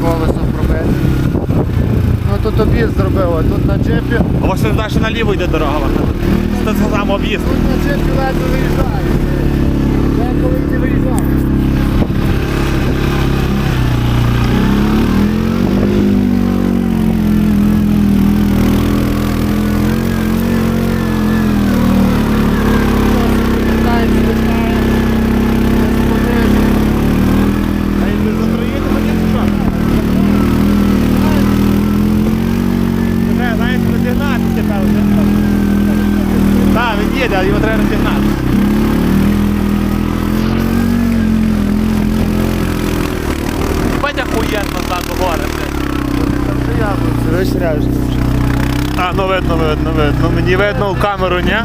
колесо пробити. Ну тут об'їзд зробили, тут на джипі. А ось далі наліво йде дорога. Це сам об'їзд. Тут на джипі ледве виїжджає. Їде, але його треба розігнати. Бать охуєнно ззаду гори. Весь ряд. А, ну видно, видно, видно. Мені видно в камеру, ні?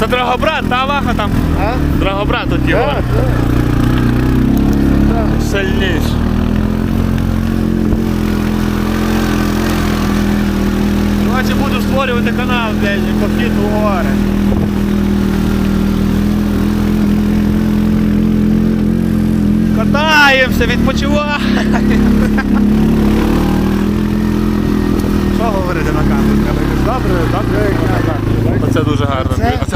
Це Драгобрат, та Ваха там. А? Драгобрат тут Так, так. Створювати канал, блядь, по у гори. Катаємося, відпочиваємо. Що говорити на камеру? Добре, добре. Оце дуже гарно. Це